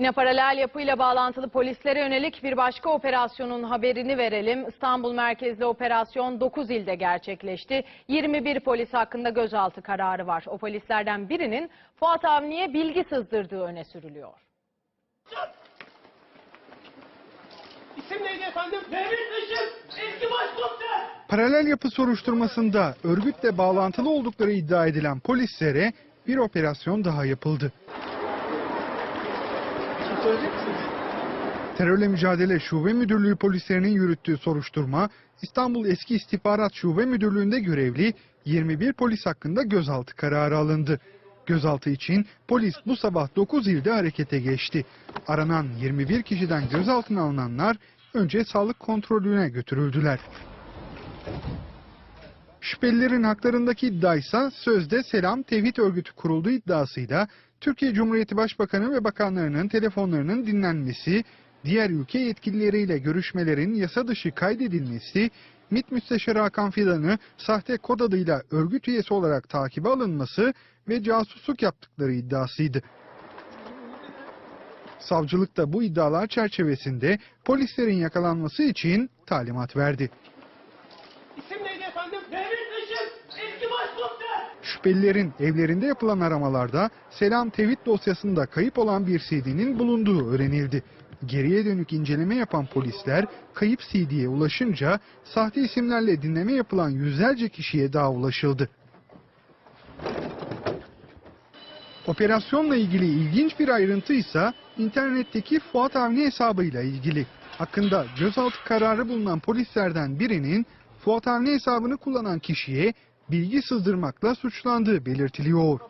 Yine paralel yapıyla bağlantılı polislere yönelik bir başka operasyonun haberini verelim. İstanbul merkezli operasyon 9 ilde gerçekleşti. 21 polis hakkında gözaltı kararı var. O polislerden birinin Fuat Avni'ye bilgi sızdırdığı öne sürülüyor. İsim neydi efendim? Mehmet Işık, eski başkomiser. Paralel yapı soruşturmasında örgütle bağlantılı oldukları iddia edilen polislere bir operasyon daha yapıldı. Söyleyecek misiniz? Terörle Mücadele Şube Müdürlüğü polislerinin yürüttüğü soruşturma, İstanbul Eski İstihbarat Şube Müdürlüğü'nde görevli 21 polis hakkında gözaltı kararı alındı. Gözaltı için polis bu sabah 9 ilde harekete geçti. Aranan 21 kişiden gözaltına alınanlar önce sağlık kontrolüne götürüldüler. Şüphelilerin haklarındaki iddia ise sözde Selam Tevhid Örgütü kurulduğu iddiasıyla Türkiye Cumhuriyeti Başbakanı ve bakanlarının telefonlarının dinlenmesi, diğer ülke yetkilileriyle görüşmelerin yasa dışı kaydedilmesi, MİT Müsteşarı Hakan Fidan'ı sahte kod adıyla örgüt üyesi olarak takibe alınması ve casusluk yaptıkları iddiasıydı. Savcılık da bu iddialar çerçevesinde polislerin yakalanması için talimat verdi. İsim neydi efendim? Mehmet Işık, eski başkomiser. Şüphelilerin evlerinde yapılan aramalarda Selam Tevhid dosyasında kayıp olan bir CD'nin bulunduğu öğrenildi. Geriye dönük inceleme yapan polisler kayıp CD'ye ulaşınca sahte isimlerle dinleme yapılan yüzlerce kişiye daha ulaşıldı. Operasyonla ilgili ilginç bir ayrıntı ise internetteki Fuat Avni hesabıyla ilgili. Hakkında gözaltı kararı bulunan polislerden birinin Fuat Avni hesabını kullanan kişiye bilgi sızdırmakla suçlandığı belirtiliyor.